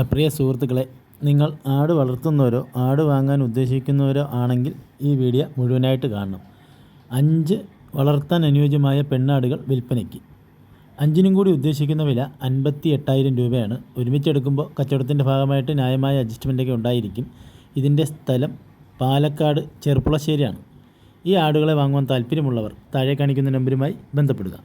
പ്രിയ സുഹൃത്തുക്കളെ നിങ്ങൾ ആട് വളർത്തുന്നവരോ ആട് വാങ്ങാൻ ഉദ്ദേശിക്കുന്നവരോ ആണെങ്കിൽ ഈ വീഡിയോ മുഴുവനായിട്ട് കാണണം. അഞ്ച് വളർത്താൻ അനുയോജ്യമായ പെണ്ണാടുകൾ വിൽപ്പനയ്ക്ക്. അഞ്ചിനും കൂടി ഉദ്ദേശിക്കുന്ന വില അൻപത്തി എട്ടായിരം രൂപയാണ്. ഒരുമിച്ചെടുക്കുമ്പോൾ കച്ചവടത്തിന്റെ ഭാഗമായിട്ട് ന്യായമായ അഡ്ജസ്റ്റ്മെന്റൊക്കെ ഉണ്ടായിരിക്കും. ഇതിന്റെ സ്ഥലം പാലക്കാട് ചെറുപ്പുളശ്ശേരിയാണ്. ഈ ആടുകളെ വാങ്ങുവാൻ താല്പര്യമുള്ളവർ താഴെ കാണിക്കുന്ന നമ്പരുമായി ബന്ധപ്പെടുക.